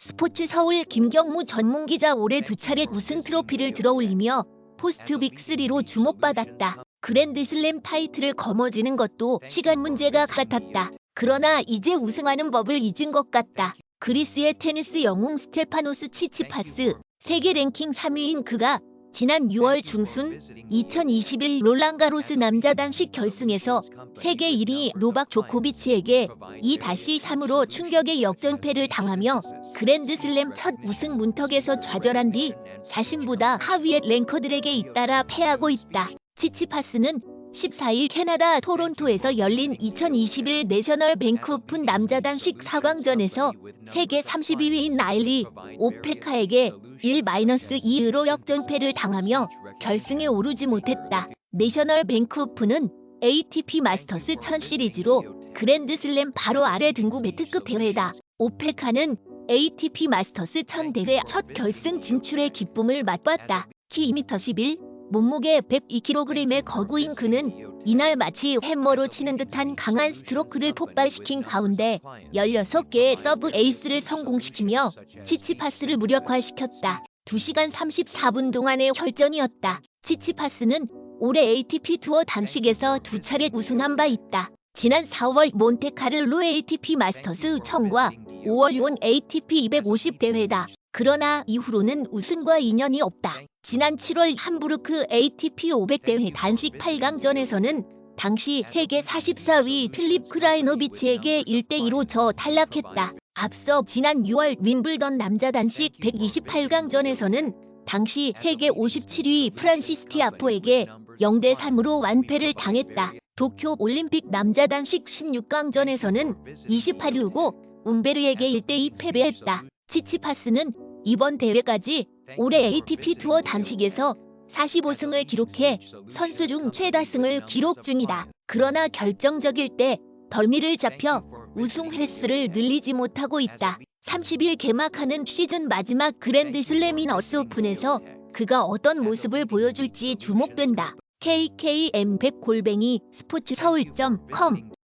스포츠 서울 김경무 전문기자 올해 두 차례 우승 트로피를 들어올리며 포스트 빅3로 주목받았다. 그랜드 슬램 타이틀을 거머쥐는 것도 시간 문제가 같았다. 그러나 이제 우승하는 법을 잊은 것 같다. 그리스의 테니스 영웅 스테파노스 치치파스, 세계 랭킹 3위인 그가 지난 6월 중순 2021 롤랑가로스 남자 단식 결승에서 세계 1위 노박 조코비치에게 2-3으로 충격의 역전패를 당하며 그랜드슬램 첫 우승 문턱에서 좌절한 뒤 자신보다 하위의 랭커들에게 잇따라 패하고 있다. 치치파스는 14일 캐나다 토론토에서 열린 2021 내셔널 뱅크 오픈 남자 단식 4강전에서 세계 32위인 나일리 오페카에게 1-2로 역전패를 당하며 결승에 오르지 못했다. 내셔널 뱅크 오픈은 ATP 마스터스 1000 시리즈로 그랜드슬램 바로 아래 등급의 특급 대회다. 오페카는 ATP 마스터스 1000 대회 첫 결승 진출의 기쁨을 맛봤다. 키 2m 11, 몸무게 102kg의 거구인 그는 이날 마치 해머로 치는 듯한 강한 스트로크를 폭발시킨 가운데 16개의 서브 에이스를 성공시키며 치치파스를 무력화시켰다. 2시간 34분 동안의 혈전이었다. 치치파스는 올해 ATP 투어 단식에서 두 차례 우승한 바 있다. 지난 4월 몬테카를로 ATP 마스터스 1000과 5월 유온 ATP 250 대회다. 그러나 이후로는 우승과 인연이 없다. 지난 7월 함부르크 ATP 500 대회 단식 8강전에서는 당시 세계 44위 필립 크라이노비치에게 1대2로 져 탈락했다. 앞서 지난 6월 윈블던 남자 단식 128강전에서는 당시 세계 57위 프란시스 티아포에게 0대 3으로 완패를 당했다. 도쿄 올림픽 남자 단식 16강전에서는 28위고 운베르에게 1대2 패배했다. 치치파스는 이번 대회까지 올해 ATP 투어 단식에서 45승을 기록해 선수 중 최다승을 기록 중이다. 그러나 결정적일 때 덜미를 잡혀 우승 횟수를 늘리지 못하고 있다. 30일 개막하는 시즌 마지막 그랜드 슬램 인 어스 오픈에서 그가 어떤 모습을 보여줄지 주목된다. KKM100 골뱅이 스포츠 서울.com